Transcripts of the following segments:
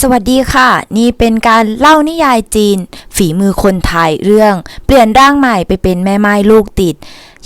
สวัสดีค่ะ นี่เป็นการเล่านิยายจีน ฝีมือคนไทยเรื่อง เปลี่ยนร่างใหม่ไปเป็นแม่ไม้ลูกติด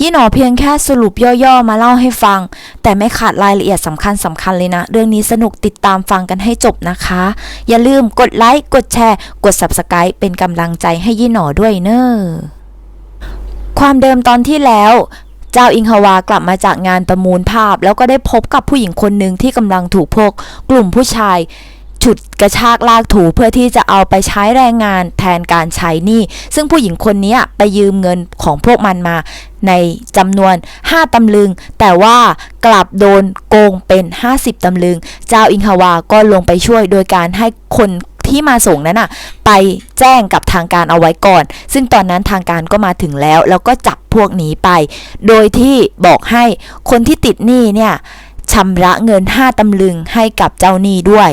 ยี่หนอเพียงแค่สรุปย่อๆมาเล่าให้ฟัง แต่ไม่ขาดรายละเอียดสำคัญสำคัญเลยนะ เรื่องนี้สนุกติดตามฟังกันให้จบนะคะ อย่าลืมกดไลค์กดแชร์ กด subscribe เป็นกำลังใจให้ยี่หนอด้วยเนอะความเดิมตอนที่แล้วเจ้าอิงฮวากลับมาจากงานประมูลภาพ แล้วก็ได้พบกับผู้หญิงคนหนึ่งที่กำลังถูกพวกกลุ่มผู้ชาย ฉุดกระชากลากถูเพื่อที่จะเอาไปใช้แรงงานแทนการใช้หนี้ ซึ่งผู้หญิงคนนี้ไปยืมเงินของพวกมันมาในจำนวน 5 ตำลึง แต่ว่ากลับโดนโกงเป็น 50 ตำลึง เจ้าอิงฮวาก็ลงไปช่วยโดยการให้คนที่มาส่งนั้นน่ะไปแจ้งกับทางการเอาไว้ก่อน ซึ่งตอนนั้นทางการก็มาถึงแล้ว แล้วก็จับพวกนี้ไป โดยที่บอกให้คนที่ติดหนี้เนี่ย ชำระเงิน 5 ตำลึงให้กับเจ้าหนี้ด้วย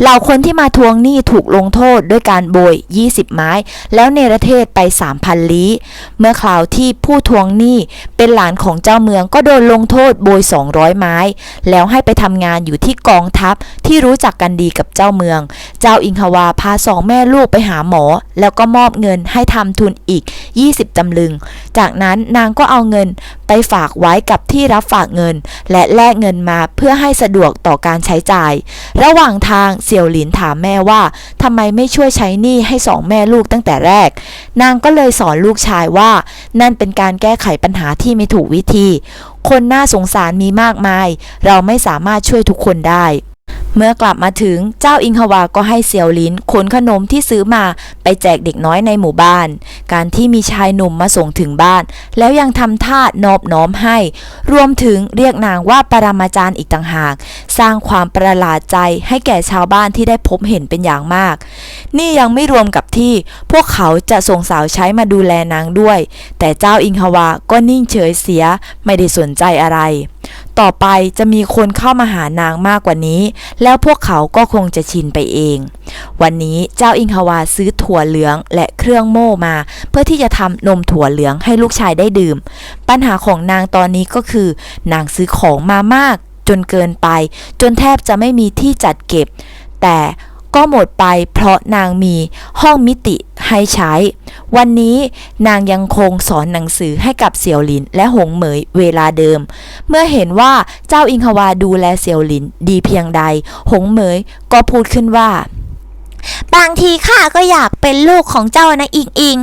เหล่าคนที่มาทวงหนี้ถูกลงโทษด้วยการโบย 20 ไม้ แล้วเนรเทศไป 3,000 ลี้ เมื่อคราวที่ผู้ทวงหนี้เป็นหลานของเจ้าเมืองก็โดนลงโทษโบย 200 ไม้ แล้วให้ไปทำงานอยู่ที่กองทัพที่รู้จักกันดีกับเจ้าเมือง เจ้าอิงฮวาพาสองแม่ลูกไปหาหมอ แล้วก็มอบเงินให้ทำทุนอีก 20 ตำลึง จากนั้นนางก็เอาเงินไปฝากไว้กับที่รับฝากเงิน และแลกเงินมาเพื่อให้สะดวกต่อการใช้จ่าย ระหว่างทางเสี่ยวหลินถามแม่ว่าทำไมไม่ช่วยใช้หนี้ให้สองแม่ลูกตั้งแต่แรก นางก็เลยสอนลูกชายว่า นั่นเป็นการแก้ไขปัญหาที่ไม่ถูกวิธี คนน่าสงสารมีมากมาย เราไม่สามารถช่วยทุกคนได้ เมื่อกลับมาถึงเจ้าอิงฮวาก็ให้เสี่ยวลินขนขนมที่ซื้อมาไปแจกเด็กน้อยในหมู่บ้าน การที่มีชายหนุ่มมาส่งถึงบ้าน แล้วยังทำท่านอบน้อมให้ รวมถึงเรียกนางว่าปรามาจารย์อีกต่างหาก สร้างความประหลาดใจให้แก่ชาวบ้านที่ได้พบเห็นเป็นอย่างมาก นี่ยังไม่รวมกับที่ พวกเขาจะส่งสาวใช้มาดูแลนางด้วย แต่เจ้าอิงฮวาก็นิ่งเฉยเสียไม่ได้สนใจอะไร ต่อไปจะมีคนเข้ามาหานางมากกว่านี้ แล้วพวกเขาก็คงจะชินไปเอง วันนี้เจ้าอิงฮาวาซื้อถั่วเหลืองและเครื่องโม่มา เพื่อที่จะทำนมถั่วเหลืองให้ลูกชายได้ดื่ม ปัญหาของนางตอนนี้ก็คือ นางซื้อของมามาก จนเกินไป จนแทบจะไม่มีที่จัดเก็บ แต่ก็หมดไปเพราะนางมีห้องมิติ ให้ใช้ วันนี้นางยังคงสอนหนังสือให้กับเสี่ยวหลินและหงเหมยเวลาเดิม เมื่อเห็นว่าเจ้าอิงฮวาดูแลเสี่ยวหลินดีเพียงใด หงเหมยก็พูดขึ้นว่า บางทีข้าก็อยากเป็นลูกของเจ้านะอิงอิง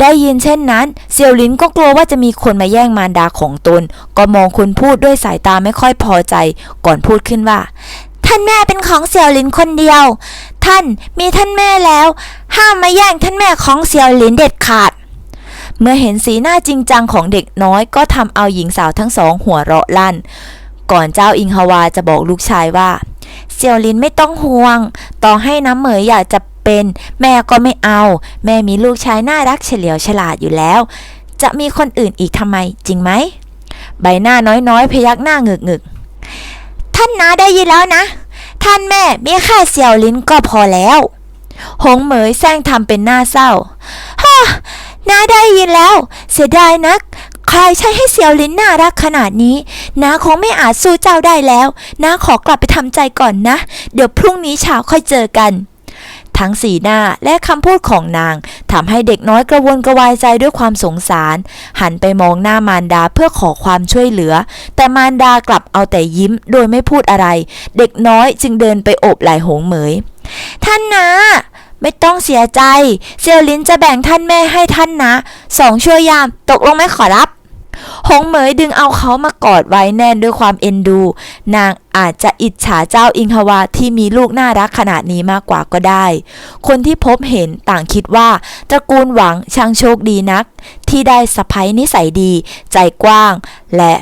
ได้ยินเช่นนั้นเสี่ยวหลินก็กลัวว่าจะมีคนมาแย่งมารดาของตน ก็มองคนพูดด้วยสายตาไม่ค่อยพอใจ ก่อนพูดขึ้นว่า ท่านแม่เป็นของเสี่ยวหลินคนเดียว ท่านมีท่านแม่แล้ว ห้ามมาแย่งท่านแม่ของเสี่ยวหลินเด็ดขาด เมื่อเห็นสีหน้าจริงจังของเด็กน้อยก็ทำเอาหญิงสาวทั้งสองหัวเราะลั่น ก่อนเจ้าอิงฮวาจะบอกลูกชายว่า เสี่ยวหลินไม่ต้องห่วง ต่อให้น้ำเหมยอยากจะเป็น แม่ก็ไม่เอา แม่มีลูกชายน่ารักเฉลียวฉลาดอยู่แล้ว จะมีคนอื่นอีกทำไม จริงไหมใบหน้าน้อยๆ พยักหน้าเงึกงึกท่านนาได้ยินแล้วนะ ท่านแม่มีแค่เสี่ยวลินก็พอแล้ว หงเหมยแซงทำเป็นหน้าเศร้าฮ่าน้าได้ยินแล้ว เสียดายนัก ใครใช้ให้เสี่ยวลิ้นน่ารักขนาดนี้น้าคงไม่อาจสู้เจ้าได้แล้วน้าขอกลับไปทำใจก่อนนะ เดี๋ยวพรุ่งนี้เช้าค่อยเจอกัน ทั้งสีหน้าและคำพูดของนางทำให้เด็กน้อยกระวนกระวายใจด้วยความสงสาร หันไปมองหน้ามารดาเพื่อขอความช่วยเหลือ แต่มารดากลับเอาแต่ยิ้มโดยไม่พูดอะไร เด็กน้อยจึงเดินไปโอบไหล่หงเหมย ท่านนะไม่ต้องเสียใจ เซียวลินจะแบ่งท่านแม่ให้ท่านนะ สองชั่วยามตกลงไหมขอรับ หงเหมยดึงเอาเขามากอดไว้แน่นด้วยความเอ็นดู นางอาจจะอิจฉาเจ้าอิงฮวาที่มีลูกน่ารักขนาดนี้มากกว่าก็ได้ คนที่พบเห็นต่างคิดว่าตระกูลหวังช่างโชคดีนัก ที่ได้สะพ้ยนิสัยดี ใจกว้าง และ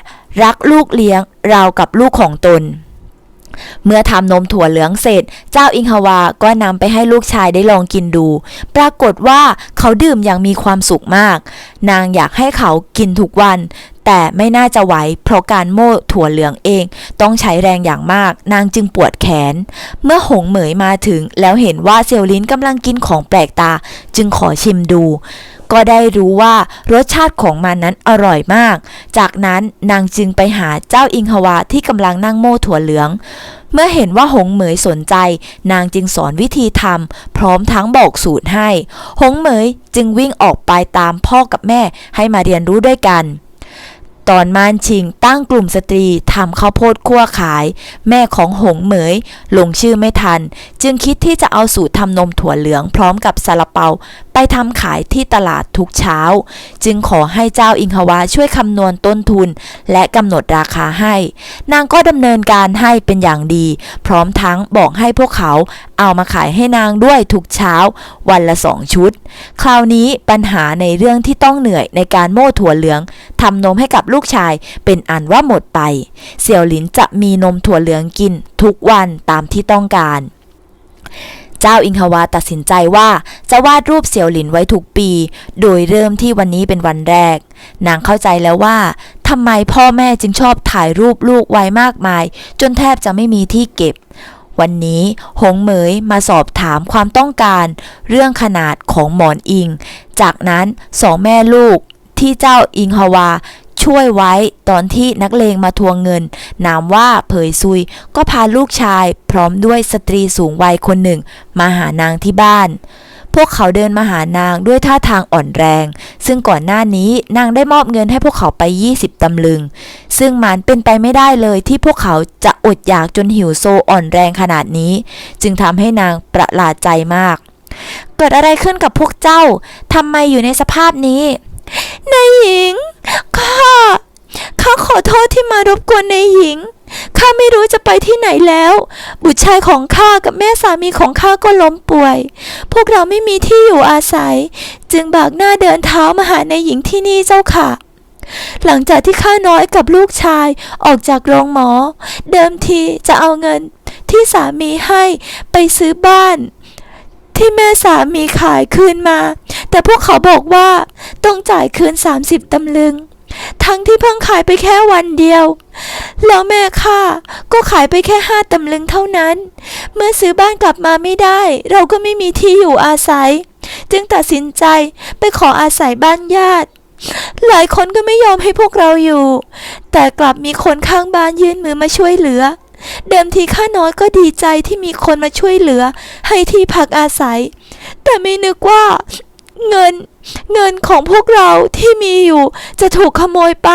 รักลูกเลี้ยงราวกับลูกของตนเมื่อทำนมถั่วเหลืองเสร็จ เจ้าอิงฮวาก็นำไปให้ลูกชายได้ลองกินดู ปรากฏว่า เขาดื่มอย่างมีความสุขมาก นางอยากให้เขากินทุกวัน แต่ไม่น่าจะไหวเพราะการโม่ถั่วเหลืองเอง ต้องใช้แรงอย่างมาก นางจึงปวดแขน เมื่อหงเหมยมาถึง แล้วเห็นว่าเซียวลินกำลังกินของแปลกตา จึงขอชิมดู ก็ได้รู้ว่ารสชาติของมันนั้นอร่อยมาก จากนั้นนางจึงไปหาเจ้าอิงฮวาที่กำลังนั่งโม่ถั่วเหลือง เมื่อเห็นว่าหงเหมยสนใจ นางจึงสอนวิธีทำพร้อมทั้งบอกสูตรให้ หงเหมยจึงวิ่งออกไปตามพ่อกับแม่ให้มาเรียนรู้ด้วยกันตอนมานชิงตั้งกลุ่มสตรีทำข้าวโพดคั่วขาย แม่ของหงเหมยลงชื่อไม่ทัน จึงคิดที่จะเอาสูตรทำนมถั่วเหลืองพร้อมกับซาลาเปา ไปทำขายที่ตลาดทุกเช้า จึงขอให้เจ้าอิงฮวาช่วยคำนวณต้นทุน และกำหนดราคาให้ นางก็ดำเนินการให้เป็นอย่างดี พร้อมทั้งบอกให้พวกเขาเอามาขายให้นางด้วยทุกเช้า วันละสองชุด คราวนี้ปัญหาในเรื่องที่ต้องเหนื่อยในการโม่ถั่วเหลืองทำนมให้กับลูกชายเป็นอันว่าหมดไป เสี่ยวหลินจะมีนมถั่วเหลืองกินทุกวันตามที่ต้องการ เจ้าอิงฮวาตัดสินใจว่าจะวาดรูปเสี่ยวหลินไว้ทุกปี โดยเริ่มที่วันนี้เป็นวันแรก นางเข้าใจแล้วว่าทำไมพ่อแม่จึงชอบถ่ายรูปลูกไว้มากมาย จนแทบจะไม่มีที่เก็บ วันนี้หงเหมยมาสอบถามความต้องการ เรื่องขนาดของหมอนอิง จากนั้นสองแม่ลูกที่เจ้าอิงฮวา ช่วยไว้ตอนที่นักเลงมาทวงเงิน นามว่าเผยซุย ก็พาลูกชายพร้อมด้วยสตรีสูงวัยคนหนึ่ง มาหานางที่บ้าน พวกเขาเดินมาหานางด้วยท่าทางอ่อนแรง ซึ่งก่อนหน้านี้นางได้มอบเงินให้พวกเขาไป 20 ตำลึง ซึ่งมันเป็นไปไม่ได้เลยที่พวกเขาจะอดอยากจนหิวโซอ่อนแรงขนาดนี้ จึงทำให้นางประหลาดใจมาก เกิดอะไรขึ้นกับพวกเจ้าทำไมอยู่ในสภาพนี้ นายหญิง ข้า ข้าขอโทษที่มารบกวนนายหญิง ข้าไม่รู้จะไปที่ไหนแล้ว บุตรชายของข้ากับแม่สามีของข้าก็ล้มป่วย พวกเราไม่มีที่อยู่อาศัย จึงบากหน้าเดินเท้ามาหานายหญิงที่นี่เจ้าค่ะหลังจากที่ข้าน้อยกับลูกชายออกจากโรงหมอ เดิมทีจะเอาเงินที่สามีให้ไปซื้อบ้าน ที่แม่สามีขายคืนมา แต่พวกเขาบอกว่าต้องจ่ายคืน 30 ตำลึง ทั้งที่เพิ่งขายไปแค่วันเดียว แล้วแม่ข้าก็ขายไปแค่ห้าตำลึงเท่านั้น เมื่อซื้อบ้านกลับมาไม่ได้ เราก็ไม่มีที่อยู่อาศัย จึงตัดสินใจไปขออาศัยบ้านญาติหลายคนก็ไม่ยอมให้พวกเราอยู่ แต่กลับมีคนข้างบ้านยื่นมือมาช่วยเหลือ เดิมทีข้าน้อยก็ดีใจที่มีคนมาช่วยเหลือ ให้ที่พักอาศัย แต่ไม่นึกว่า เงิน เงินของพวกเราที่มีอยู่จะถูกขโมยไป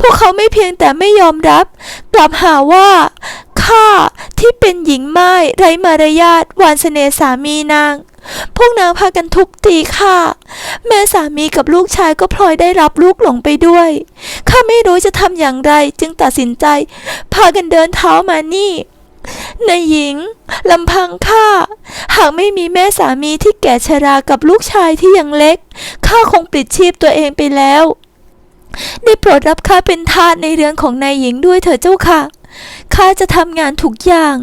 พวกเขาไม่เพียงแต่ไม่ยอมรับ กลับหาว่าข้าที่เป็นหญิงไม้ไร้มารยาทวานเสน่ห์สามีนาง พวกนางพากันทุบตีข้าแม่สามีกับลูกชายก็พลอยได้รับลูกหลงไปด้วยข้าไม่รู้จะทำอย่างไร จึงตัดสินใจ พากันเดินเท้ามานี่นายหญิงลำพังข้าหากไม่มีแม่สามีที่แก่ชรากับลูกชายที่ยังเล็กข้าคงปลิดชีพตัวเองไปแล้ว ได้โปรดรับข้าเป็นทาสในเรือนของนายหญิงด้วยเถิดเจ้าค่ะ ข้าจะทำงานทุกอย่าง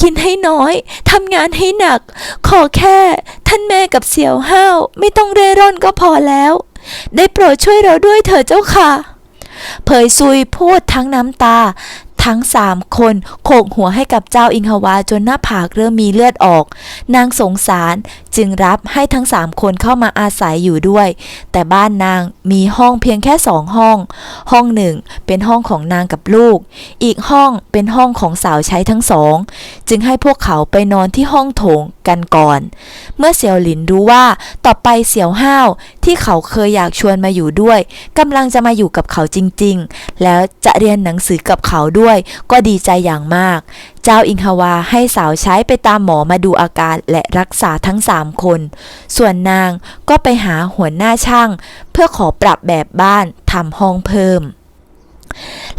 กินให้น้อยทำงานให้หนัก ขอแค่ท่านแม่กับเสี่ยวห้าวไม่ต้องเร่ร่อนก็พอแล้ว ได้โปรดช่วยเราด้วยเถิดเจ้าค่ะ เผยซุยพูดทั้งน้ำตา ทั้งสามคนโขกหัวให้กับเจ้าอิงฮวาจนหน้าผากเริ่มมีเลือดออก นางสงสารจึงรับให้ทั้งสามคนเข้ามาอาศัยอยู่ด้วย แต่บ้านนางมีห้องเพียงแค่สองห้อง ห้องหนึ่งเป็นห้องของนางกับลูก อีกห้องเป็นห้องของสาวใช้ทั้งสอง จึงให้พวกเขาไปนอนที่ห้องโถงกันก่อน เมื่อเสี่ยวหลินรู้ว่าต่อไปเสี่ยวห้าวที่เขาเคยอยากชวนมาอยู่ด้วยกำลังจะมาอยู่กับเขาจริง ๆ แล้วจะเรียนหนังสือกับเขาด้วยก็ดีใจอย่างมาก เจ้าอิงฮวาให้สาวใช้ไปตามหมอมาดูอาการและรักษาทั้งสามคน ส่วนนางก็ไปหาหัวหน้าช่าง เพื่อขอปรับแบบบ้านทำห้องเพิ่ม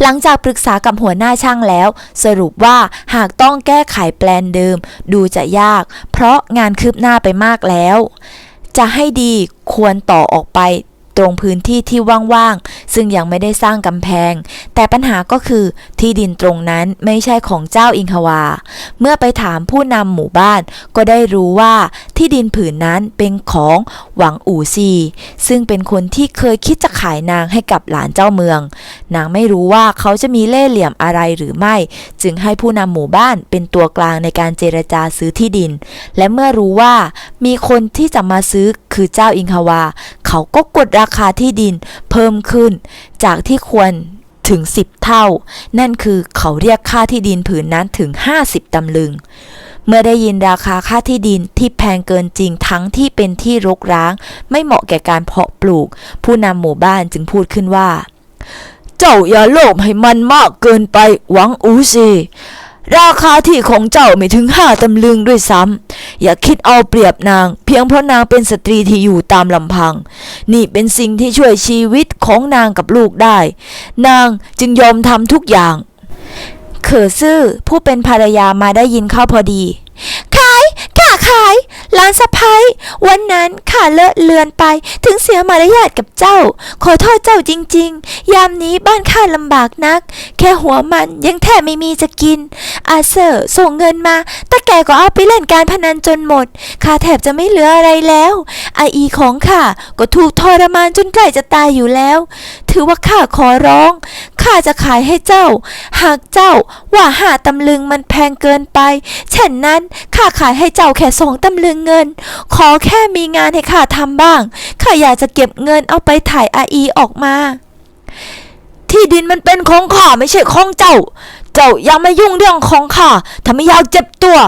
หลังจากปรึกษากับหัวหน้าช่างแล้ว สรุปว่าหากต้องแก้ไขแปลนเดิม ดูจะยาก เพราะงานคืบหน้าไปมากแล้ว จะให้ดีควรต่อออกไป ตรงพื้นที่ที่ว่างๆ ซึ่งยังไม่ได้สร้างกำแพง แต่ปัญหาก็คือที่ดินตรงนั้นไม่ใช่ของเจ้าอิงฮวา เมื่อไปถามผู้นำหมู่บ้านก็ได้รู้ว่าที่ดินผืนนั้นเป็นของหวังอู่ซี ซึ่งเป็นคนที่เคยคิดจะขายนางให้กับหลานเจ้าเมือง นางไม่รู้ว่าเขาจะมีเล่ห์เหลี่ยมอะไรหรือไม่ จึงให้ผู้นำหมู่บ้านเป็นตัวกลางในการเจรจาซื้อที่ดิน และเมื่อรู้ว่ามีคนที่จะมาซื้อคือเจ้าอิงฮวา เขาก็กดราราคาที่ดินเพิ่มขึ้น จากที่ควรถึง 10 เท่า นั่นคือเขาเรียกค่าที่ดินผืนนั้นถึง 50 ตำลึง เมื่อได้ยินราคาค่าที่ดินที่แพงเกินจริงทั้งที่เป็นที่รกร้าง ไม่เหมาะแก่การเพาะปลูก ผู้นำหมู่บ้านจึงพูดขึ้นว่า เจ้าอย่าโลภให้มันมากเกินไปหวังอูซี ราคาที่ของเจ้าไม่ถึงห้าตำลึงด้วยซ้ำอย่าคิดเอาเปรียบนาง เพียงเพราะนางเป็นสตรีที่อยู่ตามลำพัง นี่เป็นสิ่งที่ช่วยชีวิตของนางกับลูกได้ นางจึงยอมทำทุกอย่าง เขอซื่อผู้เป็นภรรยามาได้ยินเข้าพอดี ขายข้าขาย ร้านสะพ้ายวันนั้นข้าเลอะเลือนไปถึงเสียมารยาทกับเจ้า ขอโทษเจ้าจริง ๆ ยามนี้บ้านข้าลำบากนัก แค่หัวมันยังแทบไม่มีจะกิน อาเซอร์ส่งเงินมาตาแกก็เอาไปเล่นการพนันจนหมดข้าแทบจะไม่เหลืออะไรแล้วไออีของข้าก็ถูกทรมานจนใกล้จะตายอยู่แล้ว ถือว่าข้าขอร้องข้าจะขายให้เจ้า หากเจ้าว่าหาตำลึงมันแพงเกินไปเช่นนั้นข้าขายให้เจ้าแค่สองตำลึงเงิน ขอแค่มีงานให้ข้าทำบ้าง ข้าอยากจะเก็บเงินเอาไปถ่ายอาอีออกมา ที่ดินมันเป็นของข้าไม่ใช่ของเจ้า เจ้าอย่ามายุ่งเรื่องของข้าถ้าไม่อยากเจ็บตัว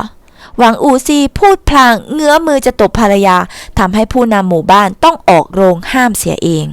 หวังอูซีพูดพลางเงื้อมือจะตบภรรยาทำให้ผู้นำหมู่บ้านต้องออกโรงห้ามเสียเอง